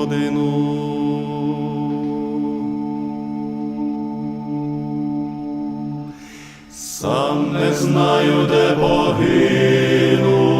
годину. Сам не знаю, де погину,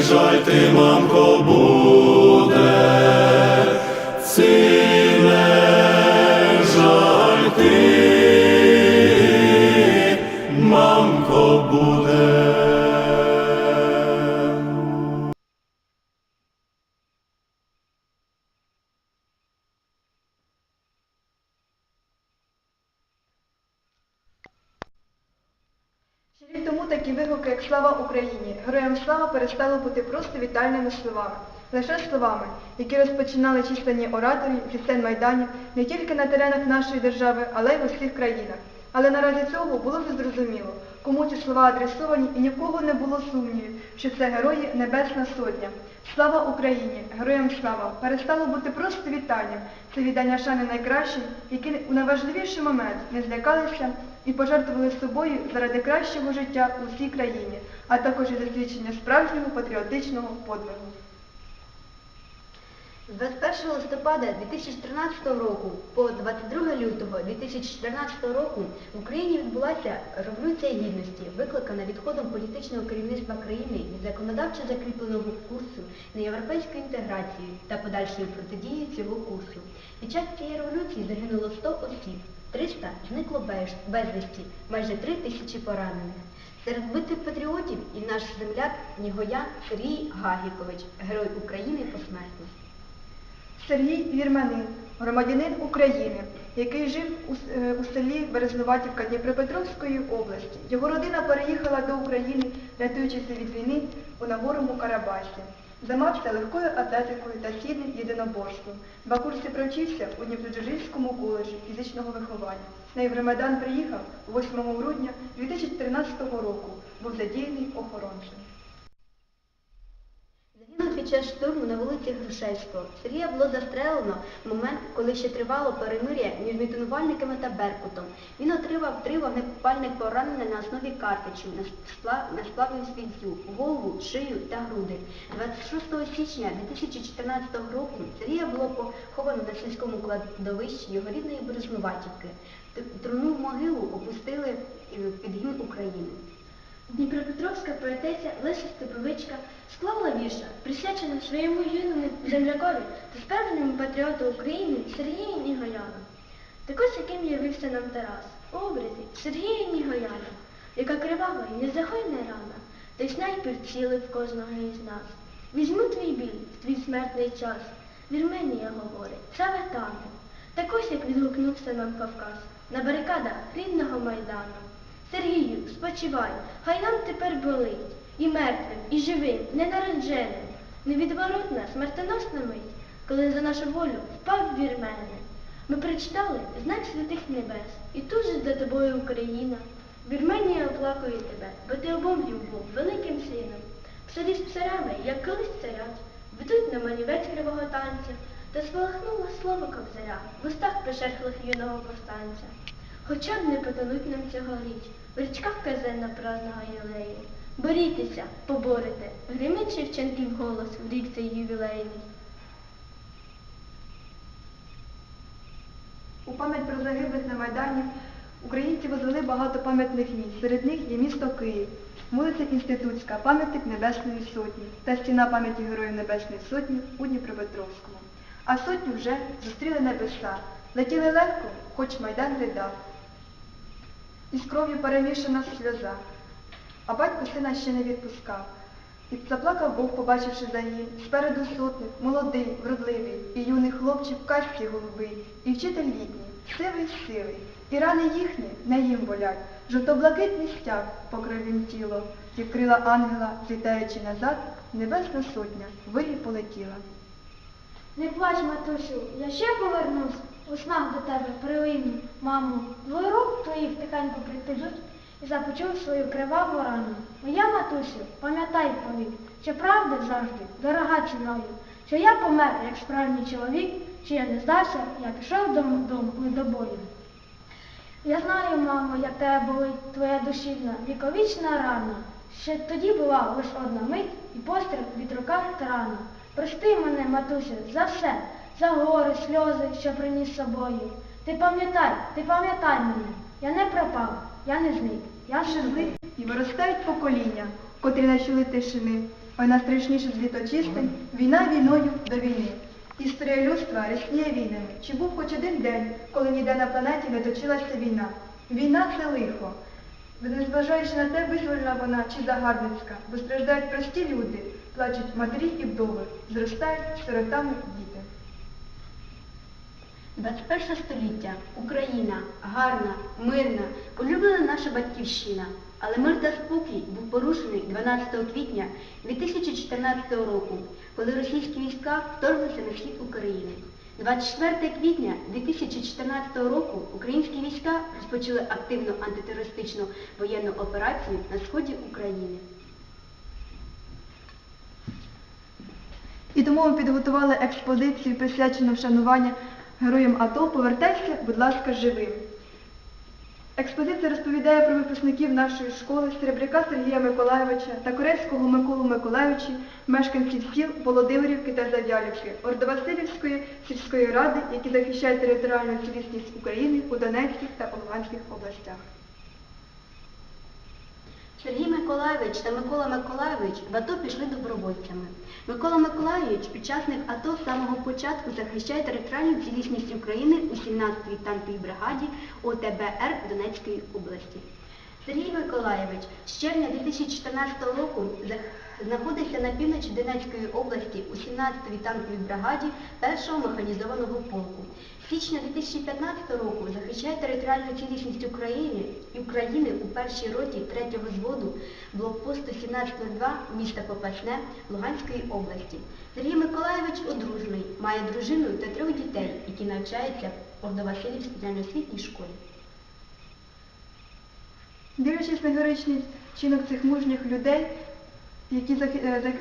Жаль ти, мамко, буде, Україні, героям слава перестало бути просто вітальними словами, лише словами, які розпочинали численні ораторі зі сцен майданів не тільки на теренах нашої держави, але й в усіх країнах. Але наразі цього було вже зрозуміло, кому ці слова адресовані, і ні в кого не було сумнівів, що це герої Небесна Сотня. Слава Україні! Героям слава! Перестало бути просто вітанням. Це віддання шани найкращим, які у найважливіший момент не злякалися і пожертвували собою заради кращого життя у всій країні, а також і засвідчення справжнього патріотичного подвигу. З 21 листопада 2013 року по 22 лютого 2014 року в Україні відбулася Революція Гідності, викликана відходом політичного керівництва країни від законодавчо закріпленого курсу на європейську інтеграцію та подальшої протидії цього курсу. Під час цієї революції загинуло 100 осіб, 300 зникло безвісті, майже 3 тисячі поранених. Серед битих патріотів і наш земляк Нігоян Сергій Гагікович, герой України посмертно. Сергій Вірманин, громадянин України, який жив у, е, селі Березнуватівка Дніпропетровської області. Його родина переїхала до України, рятуючися від війни у Нагорному Карабасі. Займався легкою атлетикою та східним єдиноборством. Два курси провчився у Дніпродзержинському коледжі фізичного виховання. На Євромайдан приїхав 8 грудня 2013 року. Був задіяний охоронцем. Під час штурму на вулиці Грушевського. Сергія було застрелено в момент, коли ще тривало перемир'я між мітинувальниками та Беркутом. Він отримав три вогнепальних поранення на основі картечів на, спла- на світцю, голову, шию та груди. 26 січня 2014 року Сергія було поховано на сільському кладовищі його рідної Березнуватівки. Труну в могилу опустили е, під гімн України. Дніпропетровська поетеся Леся Степовичка склала вірша, присвячений своєму юному землякові та справжньому патріоту України Сергію Нігояну. Так ось яким явився нам Тарас у образі Сергія Нігояна, яка кривава і незахойна рана, той снайпер цілив кожного із нас. Візьму твій біль, в твій смертний час. Вірменія говорить, це ветане. Так ось як відгукнувся нам Кавказ на барикадах рідного Майдану. Сергію, спочивай, хай нам тепер болить, і мертвим, і живим, ненародженим, невідворотна, смертоносна мить, коли за нашу волю впав вірменин. Ми прочитали знак святих небес, і тут же за тобою Україна. Вірменія оплакує тебе, бо ти обомлів був великим сином. Селі з псарями, як колись царять, ведуть на манівець кривого танця, та спалахнуло слово кобзаря в устах пришерхлих юного повстанця. Хоча б не потонуть нам цьогоріч, в річках казенна праздного юлею. Борітеся, поборете, гримить Шевченків голос в рік цей ювілейний. У пам'ять про загиблих на Майдані українці возвели багато пам'ятних місць. Серед них є місто Київ, вулиця Інститутська, пам'ятник Небесної Сотні та стіна пам'яті Героїв Небесної Сотні у Дніпропетровському. А сотню вже зустріли небеса, летіли легко, хоч Майдан ридав. Із кров'ю перемішана сльоза, а батько сина ще не відпускав. І заплакав Бог, побачивши загін, спереду сотник, молодий, вродливий, і юний хлопчик касті голубий, і вчитель літній, сивий сивий, і рани їхні не їм болять, жовто-блакитний стяг покрив їм тіло, і крила ангела, злітаючи назад, небесна сотня вирі полетіла. Не плач, матусю, я ще повернусь у снах до тебе прилину, мамо. Двоє твоїх тихенько припадуть і започув свою криваву рану. Моя матусю, пам'ятай повік, що правда завжди дорога ціною, що я помер, як справжній чоловік, що я не здався, я пішов до, до, бою. Я знаю, мамо, як тебе болить твоя душівна, віковічна рана. Ще тоді була лише одна мить і постріл від рука тарана. Прости мене, матусю, за все, за гори, сльози, що приніс собою. Ти пам'ятай, ти пам'ятай мене. Я не пропав, я не зник, я живий. І виростають покоління, котрі не чули тишини. Ой, найстрашніше з літочистень, війна війною до війни. Історія людства рясніє війнами. Чи був хоч один день, коли ніде на планеті не точилася війна? Війна це лихо. Незважаючи на те, визвольна вона чи загарбницька, бо страждають прості люди, плачуть матері і вдови, зростають сиротами діти. 21 століття. Україна гарна, мирна, улюблена наша батьківщина. Але мир та спокій був порушений 12 квітня 2014 року, коли російські війська вторглися на схід України. 24 квітня 2014 року українські війська розпочали активну антитерористичну воєнну операцію на сході України. І тому ми підготували експозицію, присвячену вшануванню героям АТО «Повертайся, будь ласка, живим». Експозиція розповідає про випускників нашої школи Серебряка Сергія Миколаєвича та Корецького Миколу Миколаєвича, мешканців сіл Володимирівки та Зав'ялівки, Ордовасилівської сільської ради, які захищають територіальну цілісність України у Донецьких та Луганських областях. Сергій Миколайович та Микола Миколайович в АТО пішли добровольцями. Микола Миколайович, учасник АТО з самого початку захищає територіальну цілісність України у 17-й танковій бригаді ОТБР Донецької області. Сергій Миколайович з червня 2014 року знаходиться на півночі Донецької області у 17-й танковій бригаді 1-го механізованого полку. Січня 2015 року захищає територіальну цілісність України і України у першій роті 3-го зводу блокпосту 1702 міста Попасне Луганської області. Сергій Миколайович одружений, має дружину та трьох дітей, які навчаються в Ордовасилівській загальноосвітній школі. Дивлячись на героїчний чинок цих мужніх людей, які, е,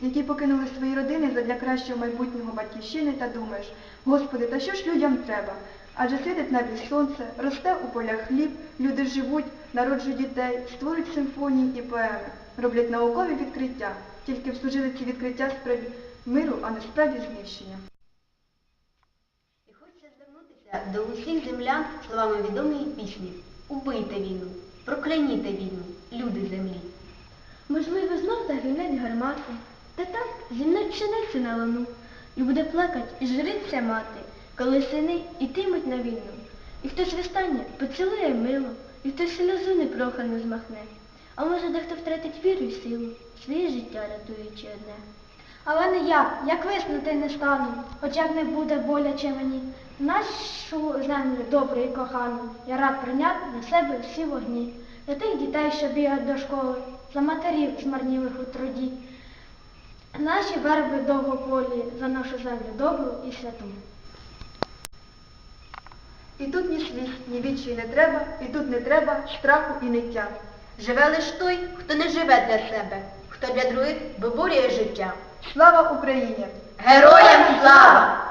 які покинули свої родини задля кращого майбутнього батьківщини, та думаєш, Господи, та що ж людям треба? Адже світить небі сонце, росте у полях хліб, люди живуть, народжують дітей, створюють симфонії і поеми, роблять наукові відкриття, тільки б служили ці відкриття справі миру, а не справді знищення. І хочеться звернутися до усіх землян словами відомої пісні Убийте війну, прокляніте війну, люди землі. Можливо, знов загинуть гармати, та так зімнуть пшеницю на луну, і буде плакать і жриться мати, коли сини ітимуть на війну. І хтось востаннє поцілує мило, і хтось сльозу непрохану змахне. А може, дехто втратить віру й силу, своє життя рятуючи одне. Але не я, як виснути не стану, хоча б не буде боляче мені. Нашу землю добру і кохану, я рад прийняти на себе всі вогні. За тих дітей, що бігають до школи, за матерів змарнілих у труді. Наші верби довгополі, за нашу землю добру і святу. І тут ні сліз, ні вічі не треба, і тут не треба страху і ниття. Живе лиш той, хто не живе для себе, хто для других виборює життя. Слава Україні! Героям слава!